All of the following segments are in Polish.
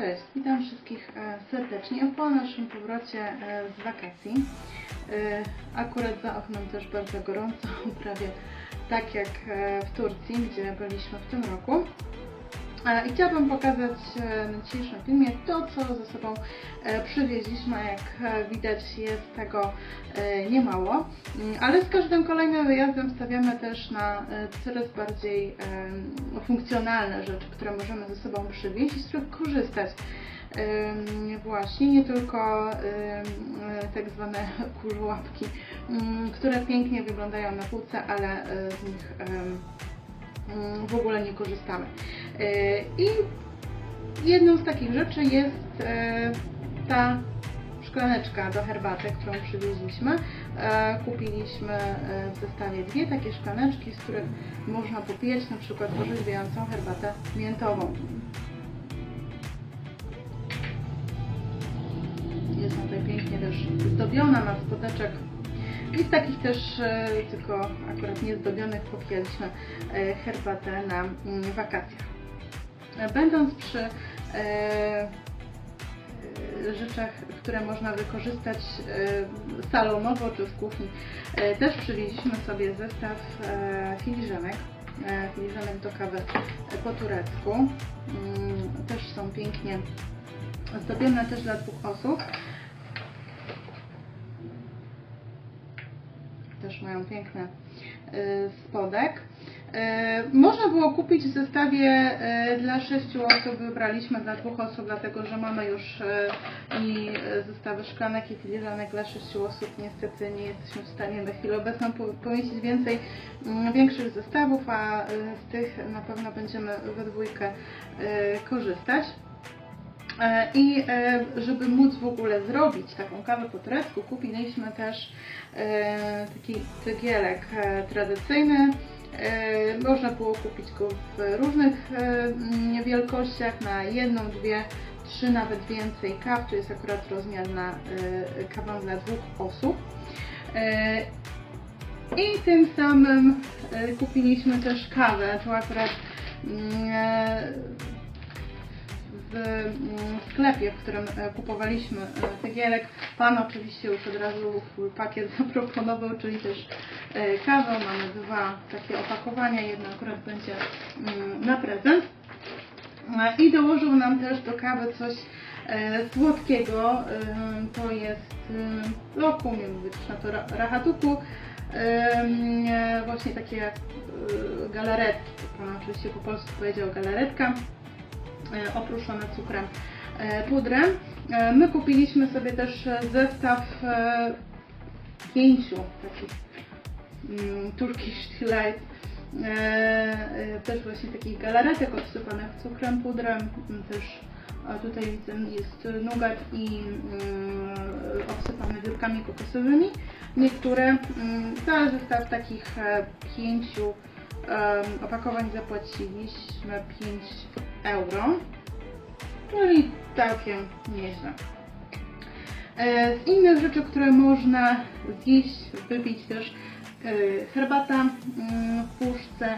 Cześć, witam wszystkich e, serdecznie po naszym powrocie e, z wakacji. E, Akurat za oknem też bardzo gorąco, prawie tak jak w Turcji, gdzie byliśmy w tym roku. I chciałabym pokazać e, na dzisiejszym filmie to, co ze sobą e, przywieźliśmy. Jak e, widać jest tego niemało, Mm, ale z każdym kolejnym wyjazdem stawiamy też na coraz bardziej funkcjonalne rzeczy, które możemy ze sobą przywieźć i z których korzystać. Właśnie, nie tylko tak zwane kurłapki, mm, które pięknie wyglądają na półce, ale z nich w ogóle nie korzystamy. E, I jedną z takich rzeczy jest e, ta szklaneczka do herbaty, którą przywieźliśmy. E, Kupiliśmy w zestawie dwie takie szklaneczki, z których można popijać na przykład orzeźwiającą herbatę miętową. Jest ona tutaj pięknie też zdobiona, ma spodeczek i z takich też, tylko akurat niezdobionych, popijaliśmy herbatę na mm, wakacjach. E, Będąc przy e, e, rzeczach, które można wykorzystać salonowo czy w kuchni, też przywieźliśmy sobie zestaw filiżanek, filiżanek do kawy po turecku. Mm, Też są pięknie zdobione też dla dwóch osób. Też mają piękny spodek. Y, Można było kupić w zestawie y, dla sześciu osób, wybraliśmy dla dwóch osób, dlatego że mamy już y, i zestawy szklanek i filiżanek dla sześciu osób. Niestety nie jesteśmy w stanie na chwilę obecną po- pomieścić więcej mm, większych zestawów, a z tych na pewno będziemy we dwójkę korzystać. E, I e, żeby móc w ogóle zrobić taką kawę po turecku, kupiliśmy też e, taki tygielek e, tradycyjny. E, Można było kupić go w różnych e, wielkościach, na jedną, dwie, trzy, nawet więcej kaw. To jest akurat rozmiar na e, kawę dla dwóch osób. I tym samym kupiliśmy też kawę. Tu akurat mm, w mm, sklepie, w którym e, kupowaliśmy e, tygielek. Pan oczywiście już od razu pakiet zaproponował, czyli też e, kawę. Mamy dwa takie opakowania, jedno akurat będzie mm, na prezent. I dołożył nam też do kawy coś słodkiego. To jest lokum, nie mówię też na to ra- rahatuku. E, Właśnie takie galaretki. Pan oczywiście po polsku powiedział galaretka oprószone cukrem, e, pudrem. E, My kupiliśmy sobie też e, zestaw e, pięciu takich mm, Turkish Delight, e, e, też właśnie takich galaretek obsypanych cukrem, pudrem, mm, też tutaj jest nugat i mm, obsypane wiórkami kokosowymi. Niektóre, mm, cały zestaw takich e, pięciu opakowań zapłaciliśmy 5 euro. Czyli całkiem nieźle. E, Z innych rzeczy, które można zjeść, wypić też e, herbata mm, w puszce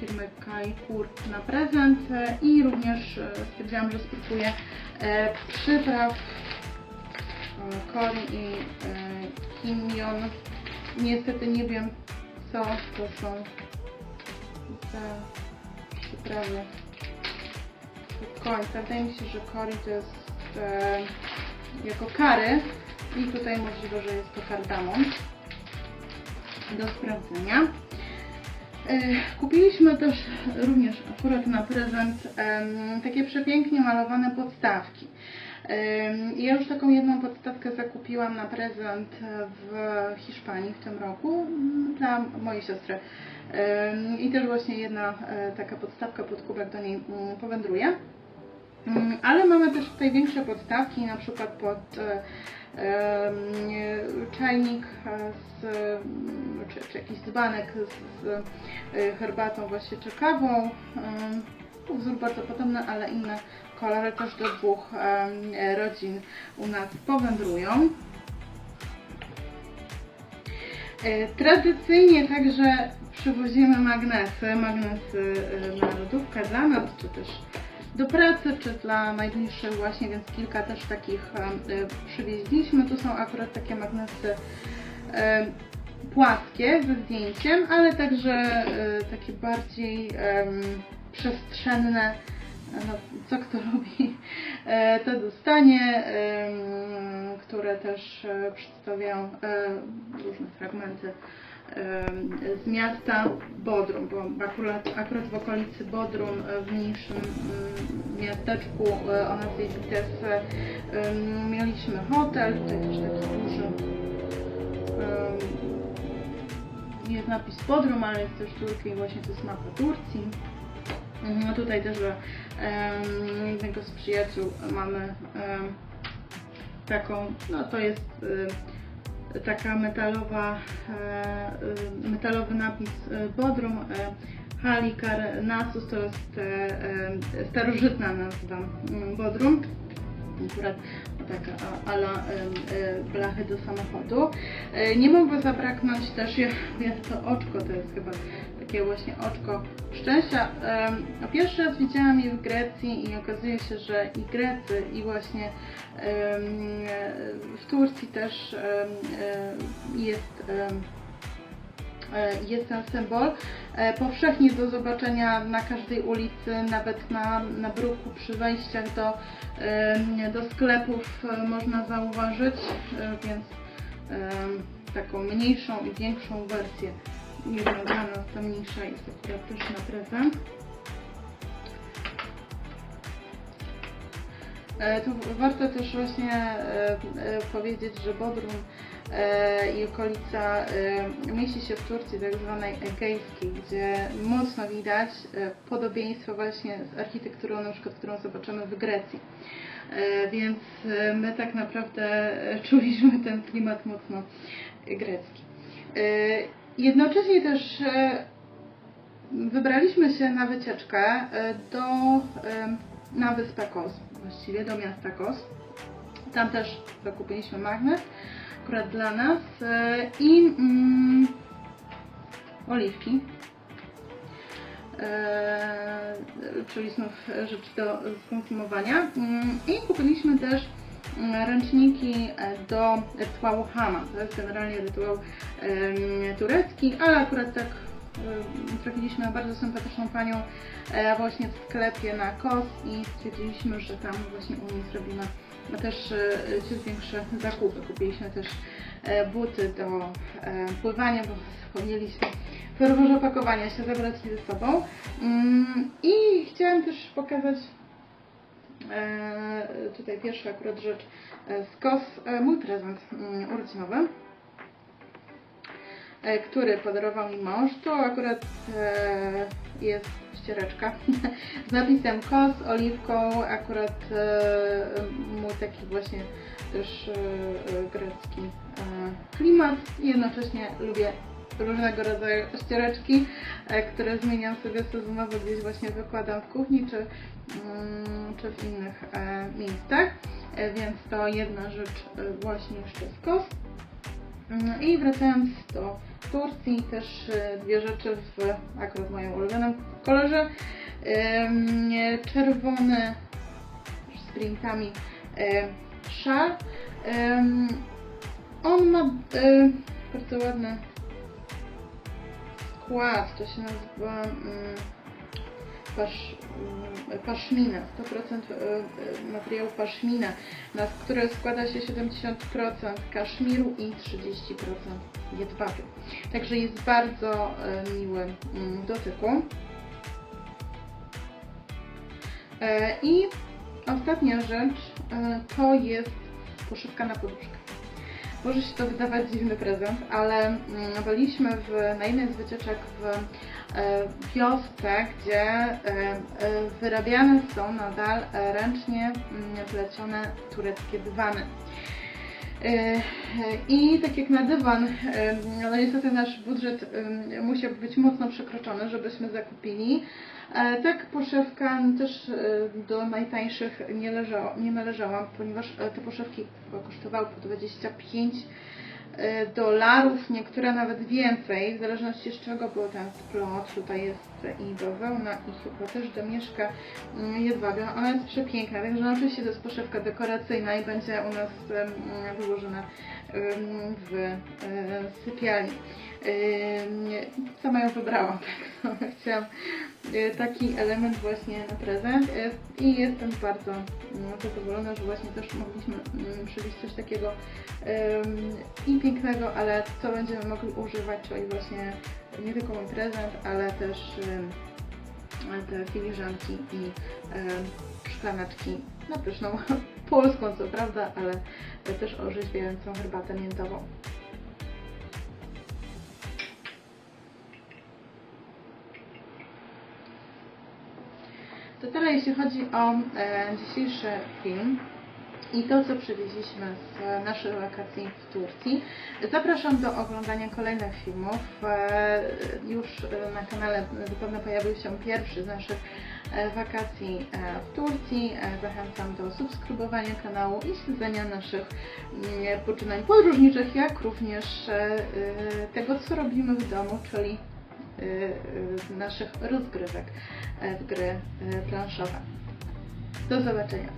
firmy Kajkur na prezent e, i również e, stwierdziłam, że spróbuję e, przypraw e, coli i e, kimion. Niestety nie wiem co to są za przyprawy do. Wydaje mi się, że curry to jest e, jako kary i tutaj możliwe, że jest to kardamon do sprawdzenia. E, Kupiliśmy też również akurat na prezent takie przepięknie malowane podstawki. Ja już taką jedną podstawkę zakupiłam na prezent w Hiszpanii w tym roku dla mojej siostry. I też właśnie jedna e, taka podstawka pod kubek do niej mm, powędruje. Mm, Ale mamy też tutaj większe podstawki, na przykład pod e, czajnik e, z, czy, czy jakiś dzbanek z, z herbatą właśnie czy kawą. Wzór bardzo podobny, ale inne kolory też do dwóch rodzin u nas powędrują. Tradycyjnie także przywozimy magnesy, magnesy e, na lodówkę dla nas, czy też do pracy, czy dla najbliższych właśnie, więc kilka też takich e, przywieźliśmy. Tu są akurat takie magnesy e, płaskie ze zdjęciem, ale także takie bardziej przestrzenne. No, co kto lubi, to dostanie, które też przedstawiają różne fragmenty z miasta Bodrum, bo akurat, akurat w okolicy Bodrum, e, w mniejszym miasteczku e, o nazwie em, mieliśmy hotel, tutaj też taki duży jest napis Bodrum, ale jest też Turcja i właśnie to jest mapa Turcji. No tutaj też jednego z przyjaciół mamy taką, no to jest taka metalowa, e, metalowy napis y, Bodrum. E, Halikar Nasus to jest e, e, starożytna nazwa mm, Bodrum. Akurat taka ala blachy do samochodu. E, Nie mogło zabraknąć też, ja to oczko, to jest chyba takie właśnie oczko szczęścia. Pierwszy raz widziałam je w Grecji i okazuje się, że i Grecy i właśnie w Turcji też e, jest jest ten symbol. E, Powszechnie do zobaczenia na każdej ulicy, nawet na, na bruku przy wejściach do, do sklepów e, można zauważyć, e, więc taką mniejszą i większą wersję. Jedna dla nas, ta mniejsza jest akurat też na prezent. E, Tu warto też właśnie e, e, powiedzieć, że Bodrum e, i okolica e, mieści się w Turcji tak zwanej egejskiej, gdzie mocno widać e, podobieństwo właśnie z architekturą, na przykład, którą zobaczymy w Grecji. E, Więc e, my tak naprawdę e, czuliśmy ten klimat mocno grecki. E, Jednocześnie też e, wybraliśmy się na wycieczkę e, do, e, na wyspę Kos, właściwie do miasta Kos. Tam też zakupiliśmy magnes, akurat dla nas e, i mm, oliwki. E, czyli znów rzecz do skonsumowania. Mm, I kupiliśmy też mm, ręczniki e, do rytuału Hama. To jest generalnie rytuał turecki, ale akurat tak trafiliśmy na bardzo sympatyczną panią właśnie w sklepie na KOS i stwierdziliśmy, że tam właśnie u niej zrobimy no też e, ciut większe zakupy. Kupiliśmy też e, buty do e, pływania, bo zapomnieliśmy w ferworze opakowania się zabrać ze sobą. Mm, I chciałam też pokazać tutaj pierwsza akurat rzecz z KOS, mój prezent mm, urodzinowy który podarował mi mąż. To akurat e, jest ściereczka z napisem kos, oliwką, akurat e, mój taki właśnie też e, e, grecki e, klimat. Jednocześnie lubię różnego rodzaju ściereczki, e, które zmieniam sobie sezonowo, gdzieś właśnie wykładam w kuchni czy, mm, czy w innych e, miejscach. E, więc to jedna rzecz e, właśnie jeszcze z kos. Mm, I wracając do Turcji, też e, dwie rzeczy w akurat moim ulubionym kolorze. Czerwony z printami e, szal. Ym, On ma e, bardzo ładny skład, to się nazywa mm, pasz, mm, paszmina, 100% e, e, materiału paszmina, na które składa się 70% kaszmiru i 30% jedwabiu. Także jest bardzo e, miły mm, w dotyku. E, I ostatnia rzecz to jest poszywka na poduszkę. Może się to wydawać dziwny prezent, ale mm, byliśmy w, na jednej z wycieczek w wiosce, gdzie e, e, wyrabiane są nadal e, ręcznie mm, plecione tureckie dywany. E, I tak jak na dywan, e, no niestety nasz budżet e, musiał być mocno przekroczony, żebyśmy zakupili. E, Tak, poszewka też e, do najtańszych nie, leżało, nie należała, ponieważ e, te poszewki kosztowały po 25 e, dolarów, niektóre nawet więcej, w zależności z czego, bo ten splot tutaj jest i bawełna i chyba też domieszka mm, jedwabia. Ona jest przepiękna, także no, oczywiście to jest poszewka dekoracyjna i będzie u nas wyłożona w sypialni. Sama ją wybrałam, tak chciałam e, taki element właśnie na prezent e, i jestem bardzo mm, zadowolona, że właśnie też mogliśmy mm, przywieźć coś takiego i pięknego, ale co będziemy mogli używać, czyli właśnie nie tylko mój prezent, ale też te filiżanki i szklaneczki na pyszną polską co prawda, ale też orzeźwiającą herbatę miętową. To tyle jeśli chodzi o e, dzisiejszy film i to, co przywieźliśmy z naszych wakacji w Turcji. Zapraszam do oglądania kolejnych filmów. E, Już e, na kanale zapewne pojawił się pierwszy z naszych e, wakacji w Turcji. Zachęcam do subskrybowania kanału i śledzenia naszych mm, poczynań podróżniczych, jak również tego, co robimy w domu, czyli naszych rozgrywek w gry e, planszowe. Do zobaczenia.